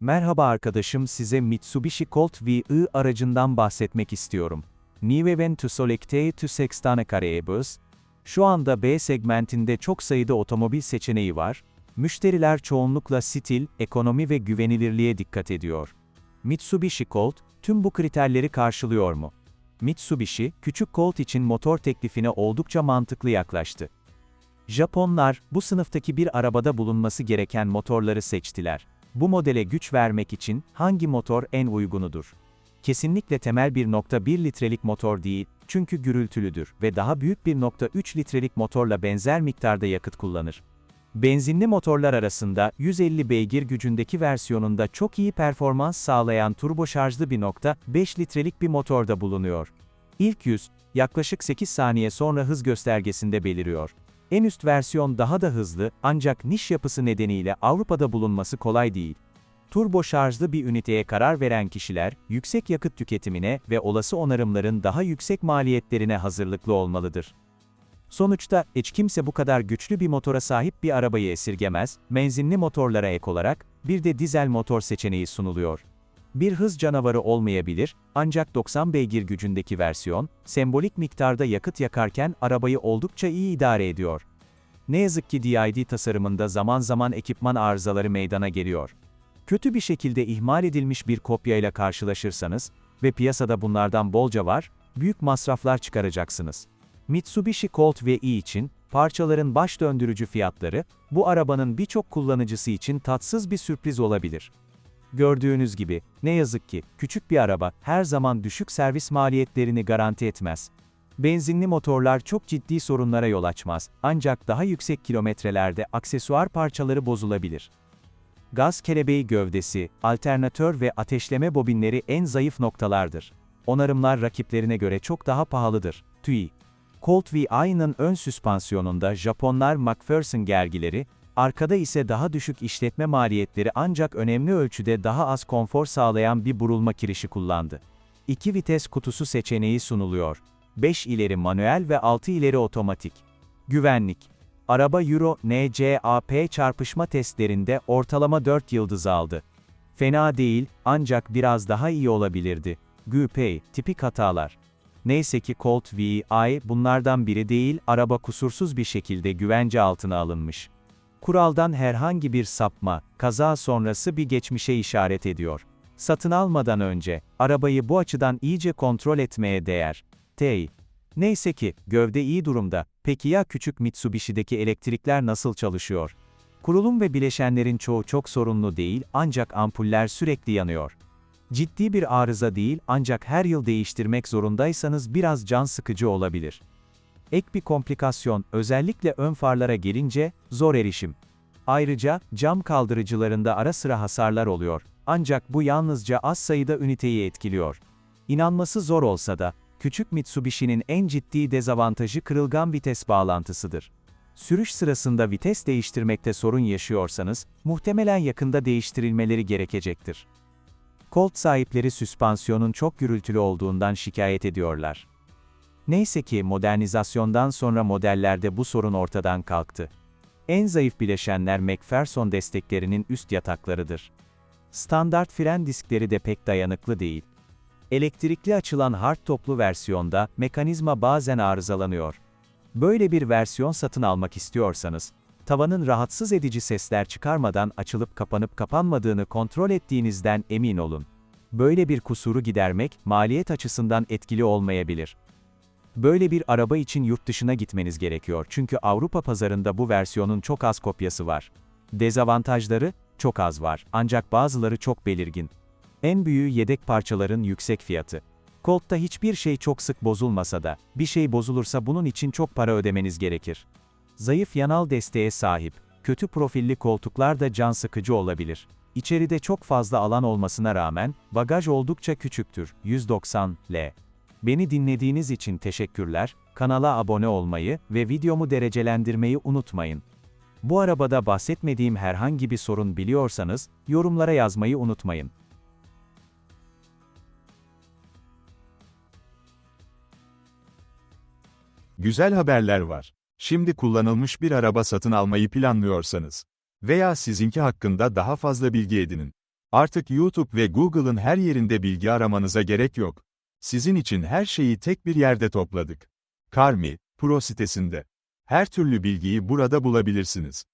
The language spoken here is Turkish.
Merhaba arkadaşım size Mitsubishi Colt VI aracından bahsetmek istiyorum. Selecte to sextana careebus. Şu anda B segmentinde çok sayıda otomobil seçeneği var. Müşteriler çoğunlukla stil, ekonomi ve güvenilirliğe dikkat ediyor. Mitsubishi Colt, tüm bu kriterleri karşılıyor mu? Mitsubishi, küçük Colt için motor teklifine oldukça mantıklı yaklaştı. Japonlar, bu sınıftaki bir arabada bulunması gereken motorları seçtiler. Bu modele güç vermek için hangi motor en uygunudur? Kesinlikle temel 1.1 litrelik motor değil, çünkü gürültülüdür ve daha büyük 1.3 litrelik motorla benzer miktarda yakıt kullanır. Benzinli motorlar arasında 150 beygir gücündeki versiyonunda çok iyi performans sağlayan turbo şarjlı 1.5 litrelik bir motor da bulunuyor. İlk yüz, yaklaşık 8 saniye sonra hız göstergesinde beliriyor. En üst versiyon daha da hızlı, ancak niş yapısı nedeniyle Avrupa'da bulunması kolay değil. Turbo şarjlı bir üniteye karar veren kişiler, yüksek yakıt tüketimine ve olası onarımların daha yüksek maliyetlerine hazırlıklı olmalıdır. Sonuçta, hiç kimse bu kadar güçlü bir motora sahip bir arabayı esirgemez, benzinli motorlara ek olarak, bir de dizel motor seçeneği sunuluyor. Bir hız canavarı olmayabilir, ancak 90 beygir gücündeki versiyon, sembolik miktarda yakıt yakarken arabayı oldukça iyi idare ediyor. Ne yazık ki DID tasarımında zaman zaman ekipman arızaları meydana geliyor. Kötü bir şekilde ihmal edilmiş bir kopyayla karşılaşırsanız ve piyasada bunlardan bolca var, büyük masraflar çıkaracaksınız. Mitsubishi Colt VI için, parçaların baş döndürücü fiyatları, bu arabanın birçok kullanıcısı için tatsız bir sürpriz olabilir. Gördüğünüz gibi, ne yazık ki, küçük bir araba, her zaman düşük servis maliyetlerini garanti etmez. Benzinli motorlar çok ciddi sorunlara yol açmaz, ancak daha yüksek kilometrelerde aksesuar parçaları bozulabilir. Gaz kelebeği gövdesi, alternatör ve ateşleme bobinleri en zayıf noktalardır. Onarımlar rakiplerine göre çok daha pahalıdır. TUI Colt VI'nin ön süspansiyonunda Japonlar McPherson gergileri, arkada ise daha düşük işletme maliyetleri ancak önemli ölçüde daha az konfor sağlayan bir burulma kirişi kullandı. 2 vites kutusu seçeneği sunuluyor. 5 ileri manuel ve 6 ileri otomatik. Güvenlik. Araba Euro NCAP çarpışma testlerinde ortalama 4 yıldız aldı. Fena değil, ancak biraz daha iyi olabilirdi. GUPEI, tipik hatalar. Neyse ki Colt VI bunlardan biri değil, araba kusursuz bir şekilde güvence altına alınmış. Kuraldan herhangi bir sapma, kaza sonrası bir geçmişe işaret ediyor. Satın almadan önce, arabayı bu açıdan iyice kontrol etmeye değer. T. Neyse ki, gövde iyi durumda, peki ya küçük Mitsubishi'deki elektrikler nasıl çalışıyor? Kurulum ve bileşenlerin çoğu çok sorunlu değil, ancak ampuller sürekli yanıyor. Ciddi bir arıza değil, ancak her yıl değiştirmek zorundaysanız biraz can sıkıcı olabilir. Ek bir komplikasyon, özellikle ön farlara gelince, zor erişim. Ayrıca, cam kaldırıcılarında ara sıra hasarlar oluyor, ancak bu yalnızca az sayıda üniteyi etkiliyor. İnanması zor olsa da, küçük Mitsubishi'nin en ciddi dezavantajı kırılgan vites bağlantısıdır. Sürüş sırasında vites değiştirmekte sorun yaşıyorsanız, muhtemelen yakında değiştirilmeleri gerekecektir. Colt sahipleri süspansiyonun çok gürültülü olduğundan şikayet ediyorlar. Neyse ki modernizasyondan sonra modellerde bu sorun ortadan kalktı. En zayıf bileşenler McPherson desteklerinin üst yataklarıdır. Standart fren diskleri de pek dayanıklı değil. Elektrikli açılan hard toplu versiyonda mekanizma bazen arızalanıyor. Böyle bir versiyon satın almak istiyorsanız, tavanın rahatsız edici sesler çıkarmadan açılıp kapanıp kapanmadığını kontrol ettiğinizden emin olun. Böyle bir kusuru gidermek, maliyet açısından etkili olmayabilir. Böyle bir araba için yurt dışına gitmeniz gerekiyor çünkü Avrupa pazarında bu versiyonun çok az kopyası var. Dezavantajları, çok az var, ancak bazıları çok belirgin. En büyüğü yedek parçaların yüksek fiyatı. Colt'ta hiçbir şey çok sık bozulmasa da, bir şey bozulursa bunun için çok para ödemeniz gerekir. Zayıf yanal desteğe sahip, kötü profilli koltuklar da can sıkıcı olabilir. İçeride çok fazla alan olmasına rağmen, bagaj oldukça küçüktür, 190 L. Beni dinlediğiniz için teşekkürler, kanala abone olmayı ve videomu derecelendirmeyi unutmayın. Bu arabada bahsetmediğim herhangi bir sorun biliyorsanız, yorumlara yazmayı unutmayın. Güzel haberler var. Şimdi kullanılmış bir araba satın almayı planlıyorsanız veya sizinki hakkında daha fazla bilgi edinin. Artık YouTube ve Google'ın her yerinde bilgi aramanıza gerek yok. Sizin için her şeyi tek bir yerde topladık. Karmi, Pro sitesinde. Her türlü bilgiyi burada bulabilirsiniz.